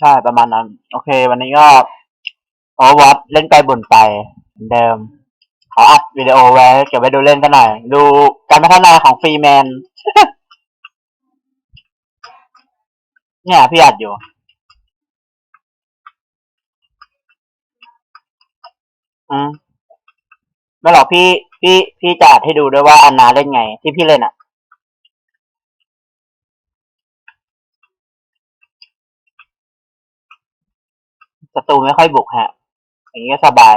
ใช่ประมาณนั้น โอเค วันนี้ก็โอวัตเล่นไปบ่นไปเหมือนเดิม ขออัดวิดีโอไว้ เก็บไว้ดูเล่นกันหน่อย ดูการพัฒนาของฟรีแมน เนี่ยพี่อัดอยู่อืมไม่หรอกพี่พี่พี่จะอัดให้ดูด้วยว่าอันนาเล่นไง ที่พี่เล่นอะ ศัตรูไม่ค่อยบุกฮะ อย่างนี้ก็สบาย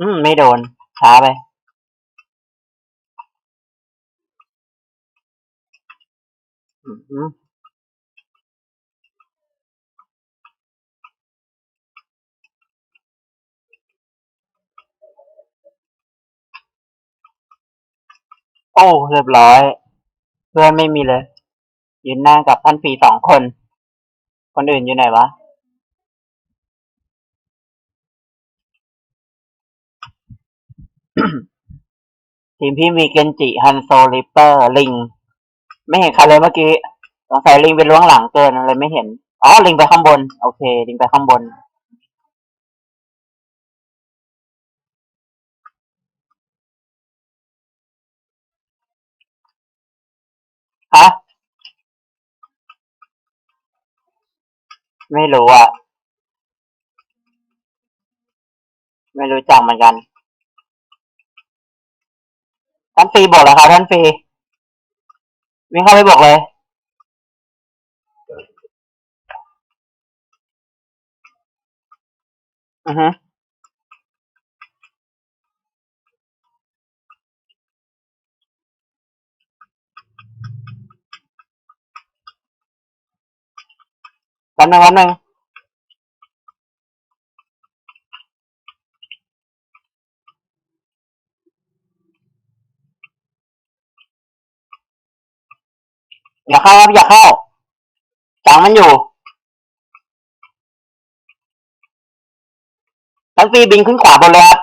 อืม ไม่โดน ช้าไปอืมอืมโอ้ เรียบร้อย เพื่อนไม่มีเลย ยืนหน้ากับท่านฟีสองคน คนอื่นอยู่ไหนวะ ทีมพี่มีเกนจิฮันโซลิปเปอร์ ลิง ไม่เห็นใครเลยเมื่อกี้สงสัยลิงไปล้วงหลังเกินอะไรไม่เห็น อ๋อ ลิงไปข้างบน โอเค ลิงไปข้างบนฮะ ไม่รู้อะ ไม่รู้จักเหมือนกันท่านฟรีบอกแล้วครับท่านฟรีวิ่งเข้าไปบอกเลยอือฮึ แป๊บนึงแป๊บนึงอย่าเข้าครับอย่าเข้าจังมันอยู่ท่านฟรีบินขึ้นขวาบนเลยครับ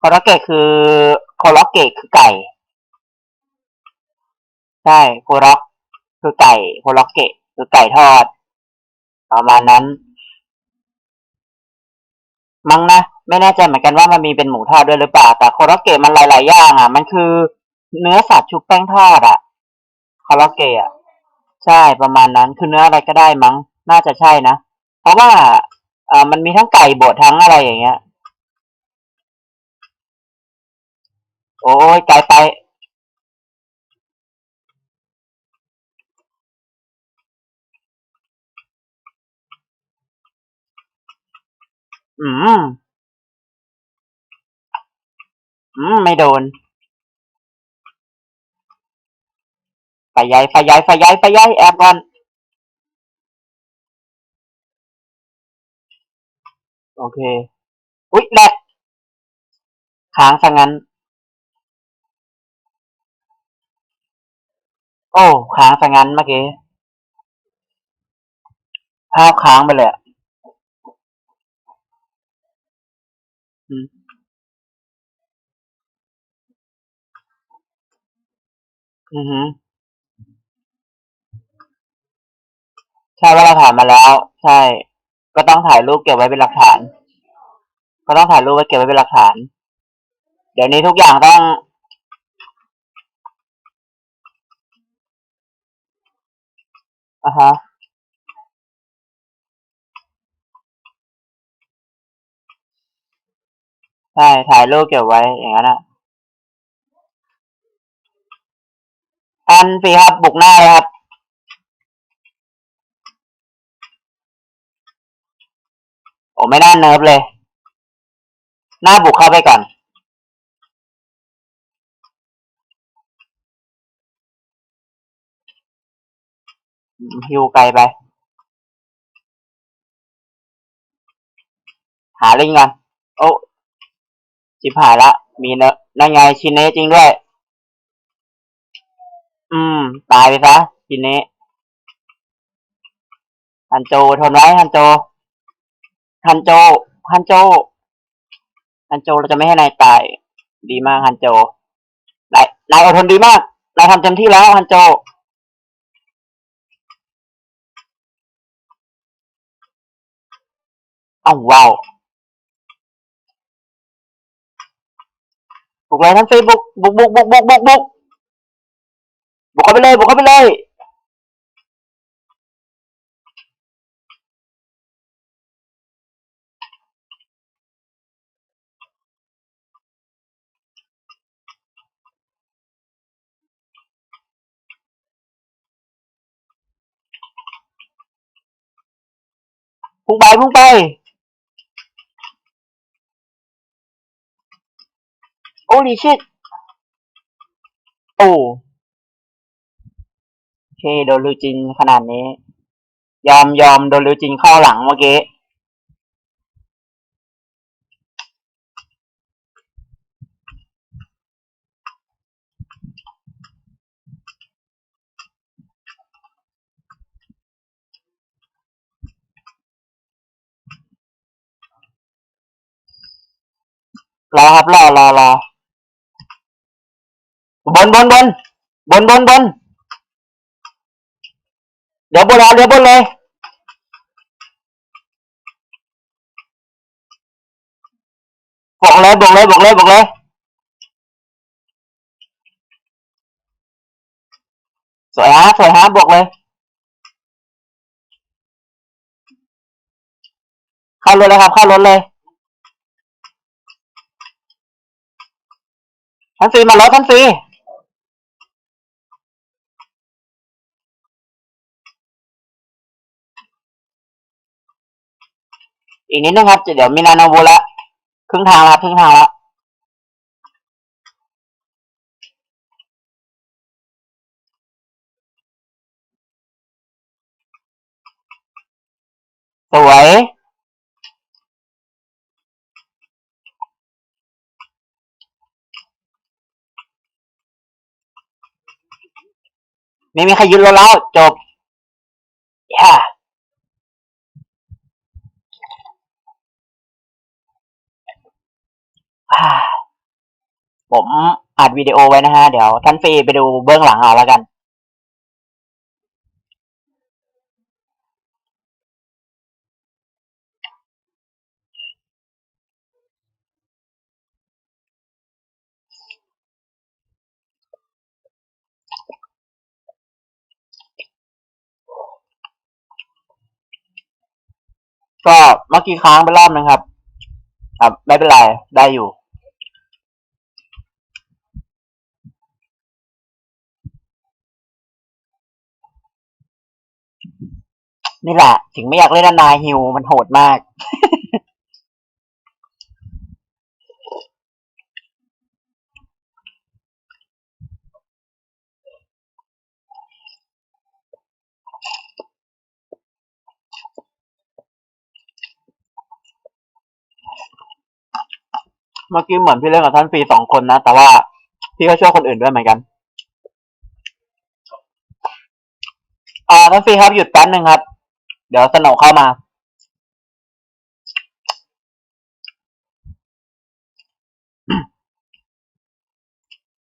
คอร์เกตคือคอร์เกตคือไก่ ใช่โคร็อกคือไก่โคร็อกเกตคือไก่ทอด ประมาณนั้น มั้งนะ ไม่แน่ใจเหมือนกันว่ามันมีเป็นหมูทอดด้วยหรือเปล่า แต่โคร็อกเกตมันหลายๆอย่างอะ มันคือเนื้อสัตว์ชุบแป้งทอดอะคอร็อกเกตอะ ใช่ประมาณนั้น คือเนื้ออะไรก็ได้มั้ง น่าจะใช่นะ เพราะว่า อ่อมันมีทั้งไก่บดทั้งอะไรอย่างเงี้ย โอ้ยไกลไป อืม อืม ไม่โดนไฟใหญ่ไฟใหญ่ไฟใหญ่ไฟใหญ่แอบก่อน โอเค อุ๊ยแหลกค้างซะงั้น โอ้ค้างซะงั้นเมื่อกี้ ภาพค้างไปเลยอะอืมอือฮึใช่ว่าเราถ่ายมาแล้ว ใช่ ก็ต้องถ่ายรูปเก็บไว้เป็นหลักฐาน ก็ต้องถ่ายรูปไว้เก็บไว้เป็นหลักฐาน เดี๋ยวนี้ทุกอย่างต้องอ่าฮะใช่ถ่ายรูปเก็บไว้อย่างนั้นอะอันฟีครับบุกหน้าเลยครับ โอ้ไม่น่าเนิร์ฟเลย หน้าบุกเข้าไปก่อน ฮิวไกลไป หาลิงกันโอ้จิบหายละ มีเนอะนั่นไงชินเนจริงด้วย อืม ตายไปซะชินเนฮันโจทนไว้ฮันโจ ฮันโจ ฮันโจ ฮันโจเราจะไม่ให้นายตาย ดีมากฮันโจ นาย นายอดทนดีมาก นายทำเต็มที่แล้วฮันโจ อ้าวว้าวบุกเลยทั้งเฟซบุ๊กบุกบุกบุกบุกบุกบุกบุกเข้าไปเลยบุกเข้าไปเลย พุ่งไปพุ่งไป โอ้ดีชิตโอ้โอเคโดนลูจินขนาดนี้ ยอมยอมโดนลูจินเข้าหลังเมื่อกี้ รอครับรอรอรอบนบนบนบนบนบนเดี๋ยวบนรอเดี๋ยวบนเลยบอกเลยบอกเลยบอกเลยบอกเลยสวยฮะสวยฮะบอกเลยเข้ารถเลยครับเข้ารถเลย ทันซีมารถทันซีอีกนิดนึงครับเดี๋ยวมีนาโนบุละครึ่งทางล้วครึ่งทางล้วสวย ไม่มีใครยึดเราแล้วจบค่ะผมอัดวิดีโอไว้นะฮะ เดี๋ยวท่านฟรีไปดูเบื้องหลังเอาแล้วกัน ก็เมื่อกี้ค้างไปรอบนึงครับ ครับ ไม่เป็นไร ได้อยู่นี่แหละ ถึงไม่อยากเล่นนายฮิวมันโหดมาก มื่อกี้เหมือนพี่เล่นกับท่านฟรีสองคนนะ แต่ว่าพี่ก็ช่วยคนอื่นด้วยเหมือนกัน อ่าท่านฟรีครับหยุดแป๊บหนึ่งครับ เดี๋ยวสนุกเข้ามา